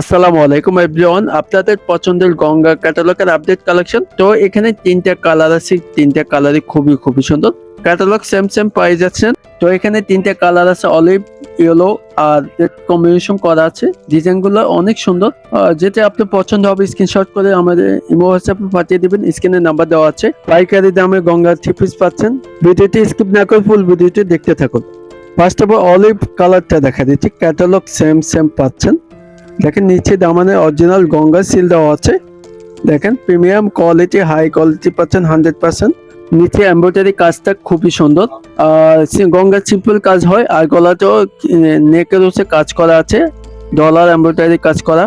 আসসালামু আলাইকুম এভরিওয়ান আপনাদের পছন্দের গঙ্গা ক্যাটালগের আপডেট কালেকশন তো এখানে তিনটা কালার আছে, তিনটা কালারই খুবই খুবই সুন্দর। ক্যাটালগ সেম সেম পাই যাচ্ছেন তো এখানে তিনটা কালার আছে অলিভ ইয়েলো আর রেড কম্বিনেশন করা আছে। ডিজাইনগুলো অনেক সুন্দর। যেটা আপনার পছন্দ হবে স্ক্রিনশট করে আমাদের ইমো হোয়াটসঅ্যাপে পাঠিয়ে দিবেন। স্ক্রিনে নাম্বার দেওয়া আছে। পাইকারি দামে গঙ্গা থ্রি পিস পাচ্ছেন। ভিডিওটি স্কিপ না করে ফুল ভিডিওটি দেখতে থাকুন। ফার্স্ট অফ অল অলিভ কালারটা দেখা দিচ্ছি। ক্যাটালগ সেম সেম পাচ্ছেন। দেখেন নিচে দামানে অরিজিনাল গঙ্গা সিল দেওয়া আছে। দেখেন প্রিমিয়াম কোয়ালিটি হাই কোয়ালিটি পাচ্ছেন হান্ড্রেড পার্সেন্ট নিচে এমব্রয়ডারি কাজটা খুবই সুন্দর। আর গঙ্গার সিম্পল কাজ হয়, আর গলাতেও নেকের হচ্ছে কাজ করা আছে। ডলার এমব্রয়ডারি কাজ করা।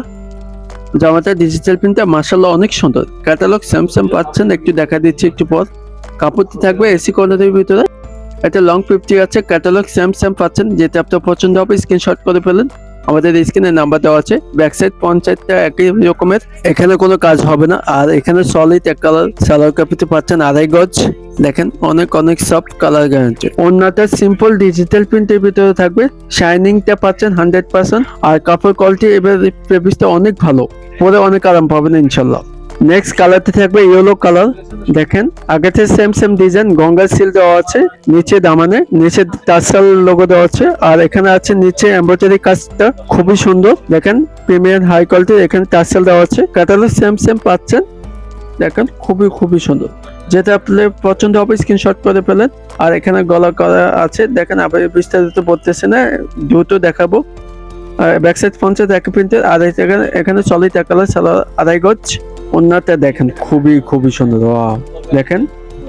জামাটা ডিজিটাল প্রিন্টটা মার্শাল্লাহ অনেক সুন্দর। ক্যাটালগ সেম পাচ্ছেন। একটু দেখা দিচ্ছি একটু পর। কাপড়টি থাকবে এসি কর্নারের ভিতরে। একটা লং ফিফটি আছে। ক্যাটালগ সেম পাচ্ছেন। যেটা আপনার পছন্দ হবে স্ক্রিনশট করে ফেলেন। আমাদের স্ক্রিনে নাম্বার দেওয়া আছে। ব্যাক সাইড পঞ্চায়েতটা একই রকমের। এখানে কোনো কাজ হবে না। আর এখানে সলিড এক কালার সালোয়ার কাপিতে পাচ্ছেন আড়াই গজ। দেখেন, অনেক অনেক সফট কালার গ্যারান্টি অন্যটা সিম্পল ডিজিটাল প্রিন্টের ভিতরে থাকবে। শাইনিংটা পাচ্ছেন হান্ড্রেড পার্সেন্ট আর কাপড় কোয়ালিটি এবার ফেব্রিক্সটা অনেক ভালো। পরে অনেক আরাম পাবেন ইনশাল্লাহ। নেক্সট কালারতে থাকবে ইয়েলো কালার দেখেন। আগে থেকে same same design Ganga seal দেওয়া আছে, নিচে দামানে, নিচে টার্সাল লোগো দেওয়া আছে, আর এখানে আছে নিচে এমব্রয়ডারি কাজটা খুবই সুন্দর, দেখেন প্রিমিয়াম হাই কোয়ালিটির এখানে টার্সাল দেওয়া আছে ক্যাটালগ সেম সেম পাচ্ছেন, দেখেন, খুবই খুবই সুন্দর। যেটা আপনার পছন্দ হবে স্ক্রিনশট করে ফেলেন, আর এখানে গলা করা আছে, দেখেন, আবার বিস্তারিত বলতেছে না, দ্রুত দেখাবো। ব্যাক সাইড পঞ্চায়েত এক প্রিন্টের আর এখানে এখানে কালার সালোয়ার আড়াই গজ। অন্যটা দেখেন খুবই খুবই সুন্দর। দেখেন।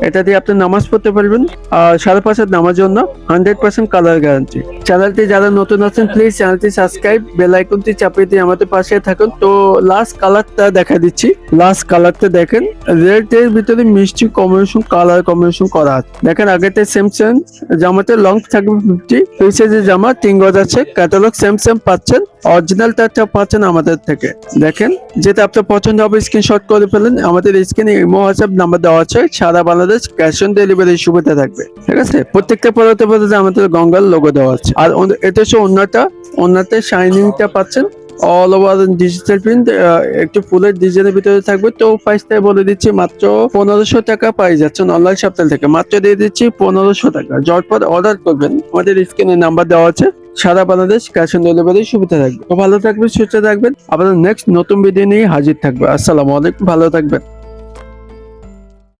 এটা দিয়ে আপনি নামাজ পড়তে পারবেন, আর সাড়ে পাঁচ হাত নামার জন্য হান্ড্রেড পার্সেন্ট কালার গ্যারান্টি চ্যানেলটি যারা নতুন আছেন প্লিজ চ্যানেলটি সাবস্ক্রাইব বেল আইকনটি চাপিয়ে দিয়ে আমাদের পাশে থাকুন। তো লাস্ট কালারটা দেখা দিচ্ছি। লাস্ট কালারটা দেখেন রেড এর ভিতরে মিষ্টি কম্বিনেশন কালার কম্বিনেশন করা আছে। দেখেন আগেতে সেম সেম জামাতে লং থাকবে ফিফটি ফ্রি সাইজের জামা, তিন গজ আছে। ক্যাটালগ সেম সেম পাচ্ছেন। অরিজিনালটা পাচ্ছেন আমাদের থেকে। দেখেন, যেটা আপনার পছন্দ হবে স্ক্রিনশট করে ফেলেন। আমাদের স্ক্রিনে ইমো হোয়াটসঅ্যাপ নাম্বার দেওয়া আছে। সারা বাংলাদেশ ক্যাশ অন ডেলিভারি সুবিধা থাকবে, ঠিক আছে? প্রত্যেকটা পদার্থ পদার্থে আমাদের গঙ্গার লোগো দেওয়া আছে। আর এটা হচ্ছে অন্যটা, অন্যতে শাইনিংটা পাচ্ছেন। অল ওভার ডিজিটাল প্রিন্ট একটু ফুলের ডিজাইনের ভিতরে থাকবে। তো প্রাইসটা বলে দিচ্ছি, মাত্র পনেরোশো টাকা পাই যাচ্ছেন অনলাইন সপ্তাহ থেকে। মাত্র দিয়ে দিচ্ছি পনেরোশো টাকা। জটপট অর্ডার করবেন। আমাদের স্ক্রিনে নাম্বার দেওয়া আছে। সারা বাংলাদেশ ক্যাশ অন ডেলিভারি সুবিধা থাকবে। ভালো থাকবেন, সুস্থ থাকবেন। আবার নেক্সট নতুন ভিডিও নিয়ে হাজির থাকবে। আসসালামু আলাইকুম, ভালো থাকবেন।